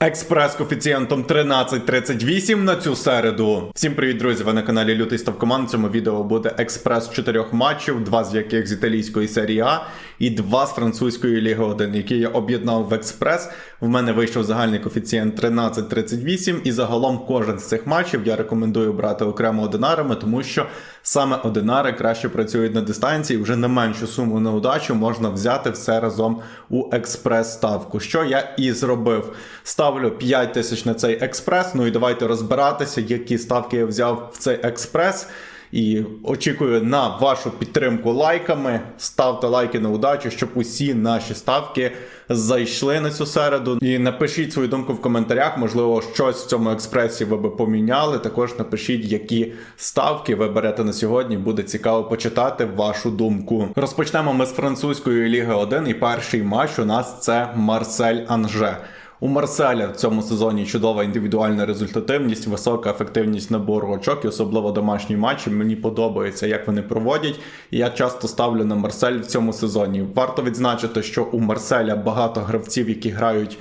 Експрес коефіцієнтом 13.38 на цю середу. Всім привіт, друзі! Ви на каналі Лютий Ставкоман. Цьому відео буде експрес чотирьох матчів, два з яких з італійської серії А і два з французької Ліги 1, які я об'єднав в експрес. В мене вийшов загальний коефіцієнт 13.38, і загалом кожен з цих матчів я рекомендую брати окремо одинарами, тому що саме одинари краще працюють на дистанції. Вже на меншу суму на удачу можна взяти все разом у експрес-ставку. Що я і зробив. Ставлю 5 тисяч на цей експрес. Ну і давайте розбиратися, які ставки я взяв в цей експрес. І очікую на вашу підтримку лайками. Ставте лайки на удачу, щоб усі наші ставки зайшли на цю середу. І напишіть свою думку в коментарях. Можливо, щось в цьому експресі ви би поміняли. Також напишіть, які ставки ви берете на сьогодні. Буде цікаво почитати вашу думку. Розпочнемо ми з французької ліги 1. І перший матч у нас це Марсель Анже. У Марселя в цьому сезоні чудова індивідуальна результативність, висока ефективність набору очок, і особливо домашні матчі. Мені подобається, як вони проводять. І я часто ставлю на Марсель в цьому сезоні. Варто відзначити, що у Марселя багато гравців, які грають.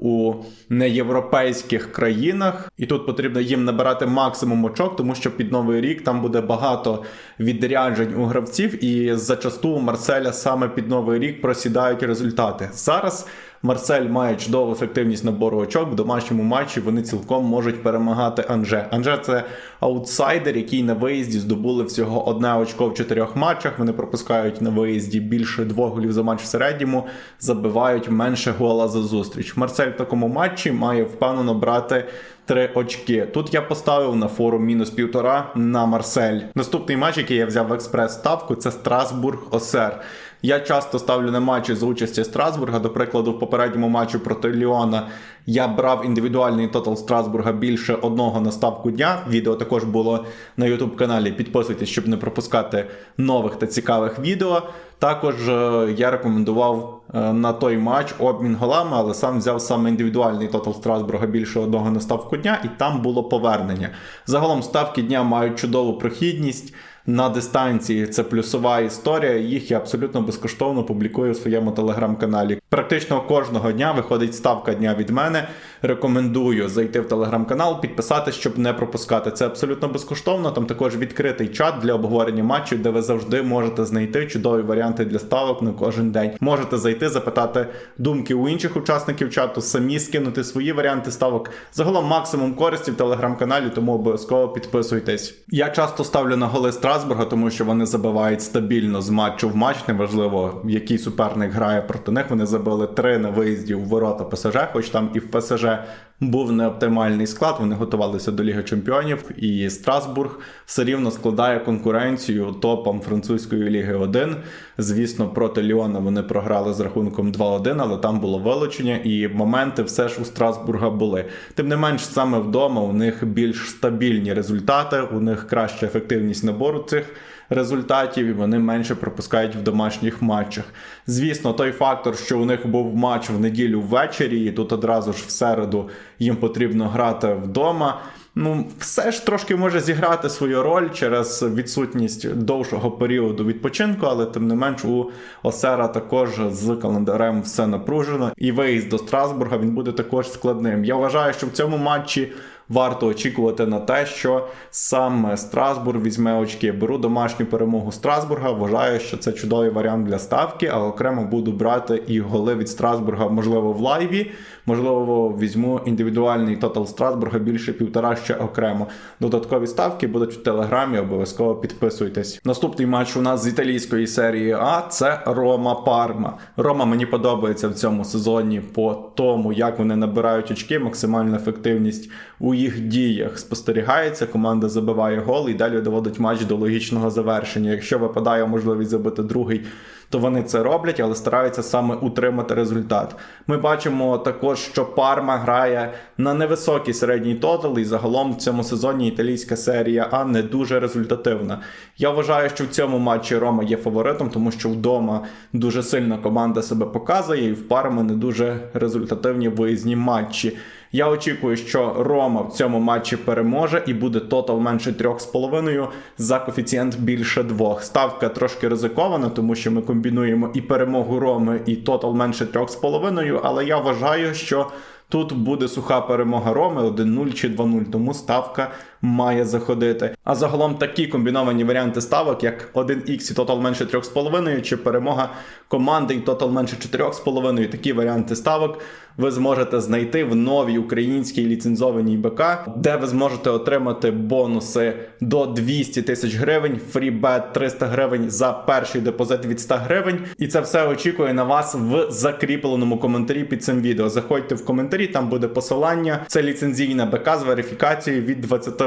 У неєвропейських країнах, і тут потрібно їм набирати максимум очок, тому що під новий рік там буде багато відряджень у гравців, і зачасту у Марселя саме під новий рік просідають результати. Зараз Марсель має чудову ефективність набору очок. В домашньому матчі вони цілком можуть перемагати Анже. Анже це аутсайдер, який на виїзді здобули всього одне очко в чотирьох матчах. Вони пропускають на виїзді більше двох голів за матч в середньому, забивають менше гола за зустріч. Марсель в такому матчі має впевнено брати. Три очки. Тут я поставив на форум мінус півтора на Марсель. Наступний матч, який я взяв в експрес-ставку, це Страсбург Осер. Я часто ставлю на матчі за участі Страсбурга. До прикладу, в попередньому матчі проти Ліона я брав індивідуальний тотал Страсбурга більше одного на ставку дня. Відео також було на YouTube каналі. Підписуйтесь, щоб не пропускати нових та цікавих відео. Також е, я рекомендував е, на той матч обмін голами, але сам взяв саме індивідуальний тотал Страсбурга більше одного на ставку дня, і там було повернення. Загалом ставки дня мають чудову прохідність. На дистанції це плюсова історія. Їх я абсолютно безкоштовно публікую в своєму телеграм-каналі. Практично кожного дня виходить ставка дня від мене. Рекомендую зайти в телеграм-канал, підписатись, щоб не пропускати. Це абсолютно безкоштовно. Там також відкритий чат для обговорення матчів, де ви завжди можете знайти чудові варіанти для ставок на кожен день. Можете зайти, запитати думки у інших учасників чату, самі скинути свої варіанти ставок. Загалом максимум користі в телеграм-каналі, тому обов'язково підписуйтесь. Я часто ставлю на голи Страсбурга, тому що вони забивають стабільно з матчу в матч. Неважливо, який суперник грає проти них. Вони забили три на виїзді у ворота ПСЖ, хоч там і в ПСЖ że був неоптимальний склад. Вони готувалися до Ліги Чемпіонів, і Страсбург все рівно складає конкуренцію топам французької ліги 1. Звісно, проти Ліона вони програли з рахунком 2-1, але там було вилучення, і моменти все ж у Страсбурга були. Тим не менш, саме вдома у них більш стабільні результати, у них краща ефективність набору цих результатів, і вони менше пропускають в домашніх матчах. Звісно, той фактор, що у них був матч в неділю ввечері, і тут одразу ж в середу їм потрібно грати вдома. Ну, все ж трошки може зіграти свою роль через відсутність довшого періоду відпочинку, але тим не менш у Осера також з календарем все напружено. І виїзд до Страсбурга він буде також складним. Я вважаю, що в цьому матчі варто очікувати на те, що саме Страсбург візьме очки. Беру домашню перемогу Страсбурга. Вважаю, що це чудовий варіант для ставки, але окремо буду брати і голи від Страсбурга, можливо, в лайві. Можливо, візьму індивідуальний тотал Страсбурга більше півтора ще окремо. Додаткові ставки будуть в телеграмі. Обов'язково підписуйтесь. Наступний матч у нас з італійської серії А це Рома Парма. Рома мені подобається в цьому сезоні по тому, як вони набирають очки, максимальна ефективність у їх діях спостерігається. Команда забиває гол і далі доводить матч до логічного завершення. Якщо випадає можливість забити другий то вони це роблять, але стараються саме утримати результат. Ми бачимо також, що Парма грає на невисокий середній тотал, і загалом в цьому сезоні італійська серія А не дуже результативна. Я вважаю, що в цьому матчі Рома є фаворитом, тому що вдома дуже сильно команда себе показує, і в Парми не дуже результативні виїзні матчі. Я очікую, що Рома в цьому матчі переможе і буде тотал менше 3,5 за коефіцієнт більше 2. Ставка трошки ризикована, тому що ми комбінуємо і перемогу Роми, і тотал менше 3,5, але я вважаю, що Тут буде суха перемога Роми 1-0 чи 2-0, тому ставка має заходити. А загалом такі комбіновані варіанти ставок, як 1х і тотал менше 3,5, чи перемога команди і тотал менше 4,5. Такі варіанти ставок ви зможете знайти в новій українській ліцензованій БК, де ви зможете отримати бонуси до 200 тисяч гривень, фрібет 300 гривень за перший депозит від 100 гривень. І це все очікує на вас в закріпленому коментарі під цим відео. Заходьте в коментарі, там буде посилання. Це ліцензійна БК з верифікацією від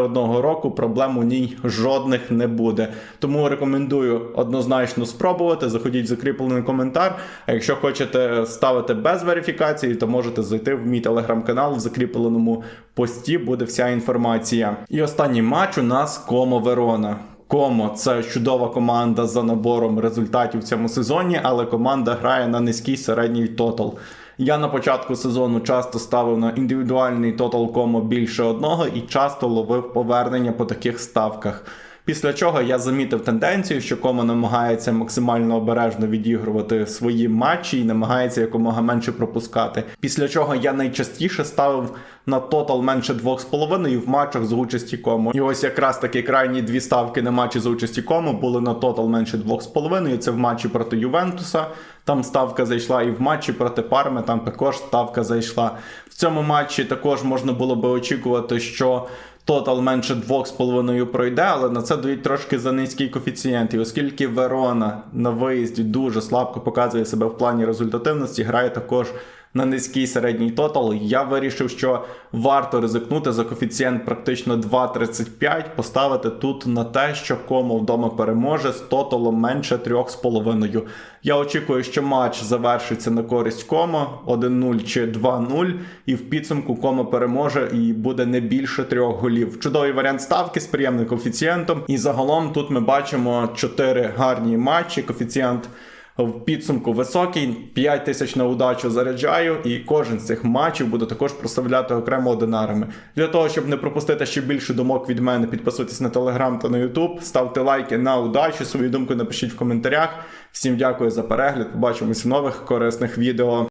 21 року. Проблем у ній жодних не буде. Тому рекомендую однозначно спробувати. Заходіть в закріплений коментар. А якщо хочете ставити без верифікації, то можете зайти в мій телеграм-канал в закріпленому пості. Буде вся інформація. І останній матч у нас Комо Верона. Комо це чудова команда за набором результатів в цьому сезоні, але команда грає на низький середній тотал. Я на початку сезону часто ставив на індивідуальний тотал комо більше одного і часто ловив повернення по таких ставках. Після чого я замітив тенденцію, що Комо намагається максимально обережно відігрувати свої матчі і намагається якомога менше пропускати. Після чого я найчастіше ставив на тотал менше 2,5 в матчах з участі Комо. І ось якраз такі крайні дві ставки на матчі з участі Комо були на тотал менше 2,5. Це в матчі проти Ювентуса. Там ставка зайшла, і в матчі проти Парми там також ставка зайшла. В цьому матчі також можна було би очікувати, що тотал менше 2,5 пройде, але на це дають трошки за низький коефіцієнт. І оскільки Верона на виїзді дуже слабко показує себе в плані результативності, грає також на низький середній тотал, я вирішив, що варто ризикнути за коефіцієнт практично 2,35, поставити тут на те, що Комо вдома переможе з тоталом менше 3,5. Я очікую, що матч завершиться на користь Комо 1-0 чи 2-0, і в підсумку Комо переможе і буде не більше трьох голів. Чудовий варіант ставки з приємним коефіцієнтом. І загалом тут ми бачимо 4 гарні матчі. Коефіцієнт в підсумку високий, 5 тисяч на удачу заряджаю, і кожен з цих матчів буду також проставляти окремо одинарами. Для того, щоб не пропустити ще більше думок від мене, підписуйтесь на телеграм та на ютуб, ставте лайки на удачу, свою думку напишіть в коментарях. Всім дякую за перегляд. Побачимось в нових корисних відео.